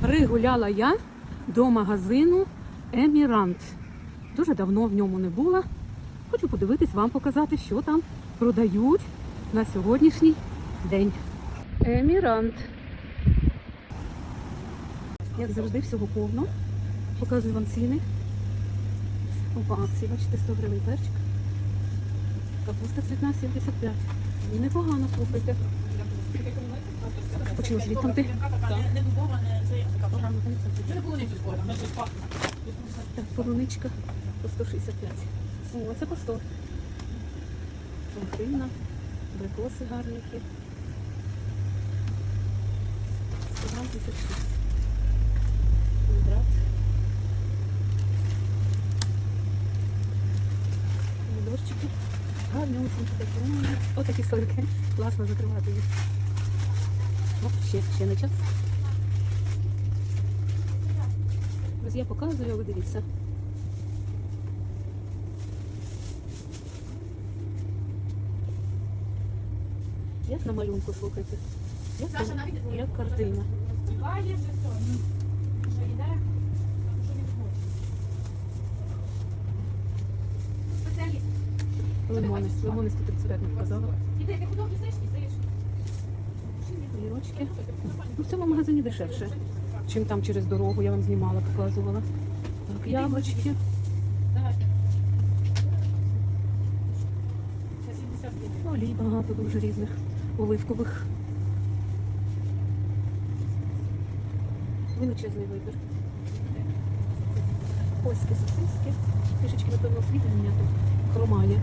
Пригуляла я до магазину Емірант. Дуже давно в ньому не була. Хочу подивитись, вам показати, що там продають на сьогоднішній день. Емірант. Як завжди, всього повно. Показую вам ціни. По акції, бачите, 100 гривень перчик. Капуста цвітна 75. І непогано, слухайте. Почну звідти. Так, полуничка по 165. О, це по 100. Лохина, абрикоси гарні які. 100 грам 56. Виноград. Помідорчики. Гарні усінькі такі. М, Отакі сорки. Класно закривати їх. О, ще, ще не час. Ось я показую, ви дивіться. Як на малюнку, слухайте. Як, Саша, навіть як картина. Співає вже все. Ну, Вже йде. Спеціаліст. Лимони. Лимони 135 не вказала. Іди, ти. Ну, в цьому магазині дешевше, чим там через дорогу. Я вам знімала, показувала. Так. Це 70. Олій багато дуже різних оливкових. Величезний вибір. Польські сосиски. Трішечки, напевно, освітлення тут хромає.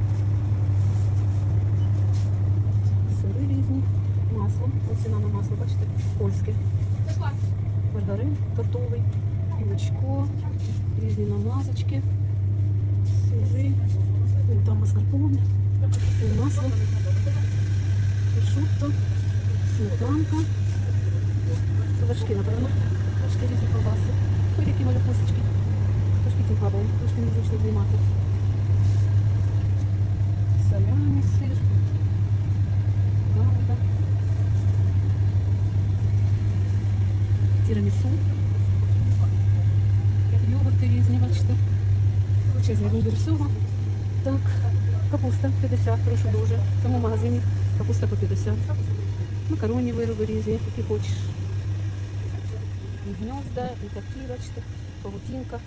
Сири різні. Масло. Ось ціна на масло, бачите, польське. Маргарин тортовий, молочко, різні намазочки, сири, там маскарпоне, масло, прошутто, сметанка, вершки, напевно, вершки різні колбаси. Ой, які малюкусечки. Трошки ці падає, трошки незручно знімати. Соляний сир, гарда. тірамісу. Йогурти різні, бачите. Величезний вибір всього. Так, капуста 50, прошу дуже. В цьому магазині капуста по 50. Макаронні вироби різні, які хочеш. І гнізда, і такі, бачите, павутинка,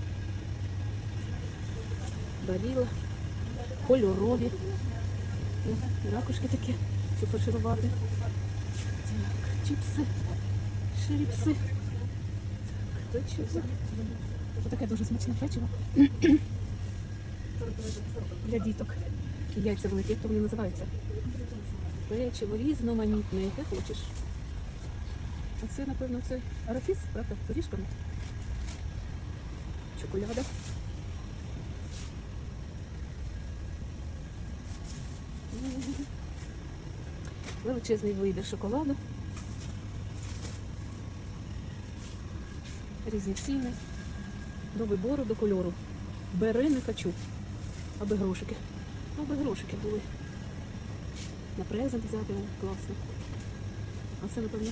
баріла, кольорові. І Ракушки такі, щоб фарширувати. Так, чіпси, шріпси. Таке дуже смачне печиво. Для діток. Яйця великі, як то вони називаються. Печиво різноманітне, яке хочеш. А це, напевно, це арафіс, правда, з горішками. Чоколяда. Величезний вибір шоколаду. Різні ціни. До вибору, до кольору. Бери, не хочу. Аби грошики. Аби грошики були. На презент взяти класно. А це, напевно,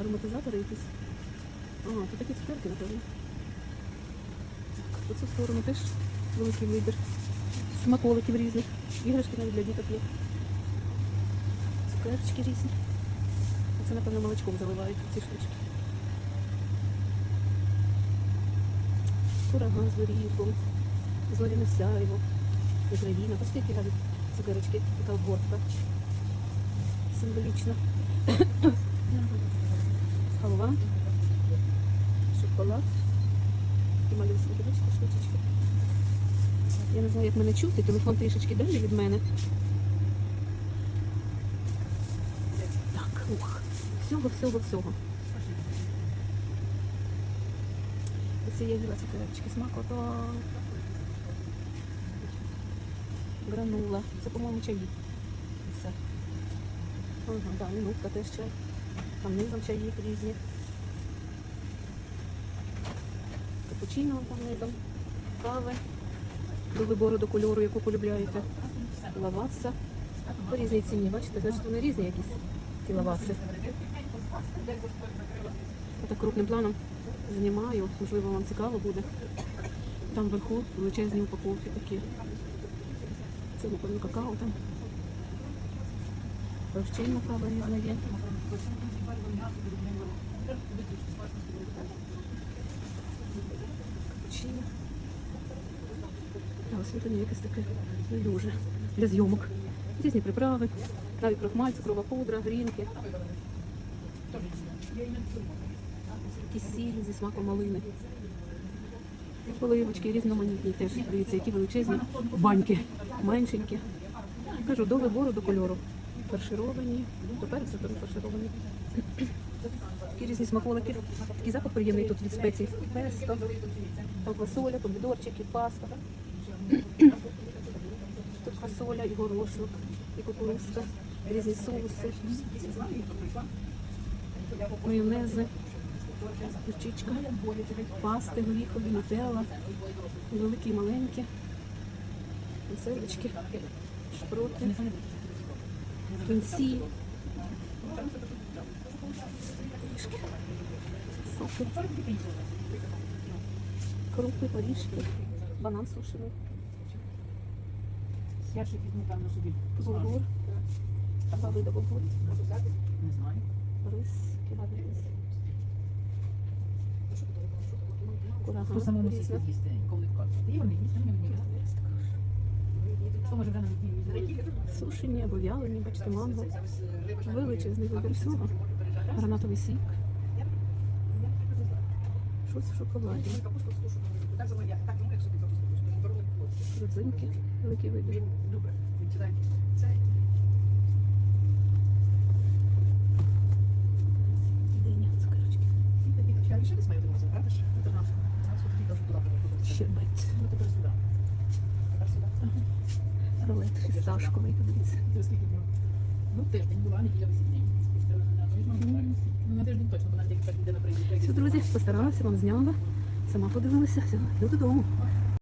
ароматизатори якісь. Ага, тут такі цукерки, напевно. Так, по цю сторону теж великий вибір. Смаколиків різних. Іграшки навіть для діток є. Цукерчики різні. Це, напевно, молочком заливають ці штучки. Курага з горіхом, зоряне сяйво, Україна. Бачите, які гарні цукерочки, така обгортка. Символічна. Халва, шоколад. І малюсенькі, бачите, штучечки. Я не знаю, як мене чути, телефон трішечки далі від мене. Так, ух, всього, всього, всього. Ці є біла смакота. Гранула. Це, по-моєму, чаї. Все. Ага, да, минутка теж чай. Там низом чаї різні. Капучино там низом. Кави. До вибору, до кольору, яку полюбляєте. Лаватса. По різній ціні, бачите, значить вони різні якісь ті лаваси. Так крупним планом знімаю, можливо, вам цікаво буде. Там вверху величезні упаковки такі. Це, напевно, какао там. Розчинна кава різна є. Капучино. Освітлення якесь таке не дуже. Для зйомок. Різні приправи, навіть крохмаль, цукрова пудра, грінки. Якісь сіль зі смаком малини. Поливочки різноманітні теж. Дивіться, які величезні баньки, меншенькі. Кажу, до вибору, до кольору. Фаршировані, до перцю беру фаршировані. Такі різні смаколики. Такий запах приємний тут від спецій. Песто, фасоля, помідорчики, паста. Тут фасоля і горошок, і кукурузка, різні соуси, майонези, гірчичка, пасти, горіхові, нутелла, великі і маленькі, консервочки, шпроти, кінці, соки, крупи, горішки, банан сушений, Я ще візьму, певно, собі. булгур, два види булгур, Не знаю. рис, кіловий рис. Вже на неділю Сушені або вялені, бачите, манго. Величезний вибір всього. Гранатовий сік. Щось в шоколаді. Родзинки. Великий вибір. Диня, цукерочки. я ще не знаю, правда ж? Сюди. Рулет фісташковий, днів? Ну, тиждень була, неділя вихідний. На тиждень точно, бо на тільки так людина прийде. Все, друзі, постаралася, вам зняла. Сама подивилася. Все, йду додому.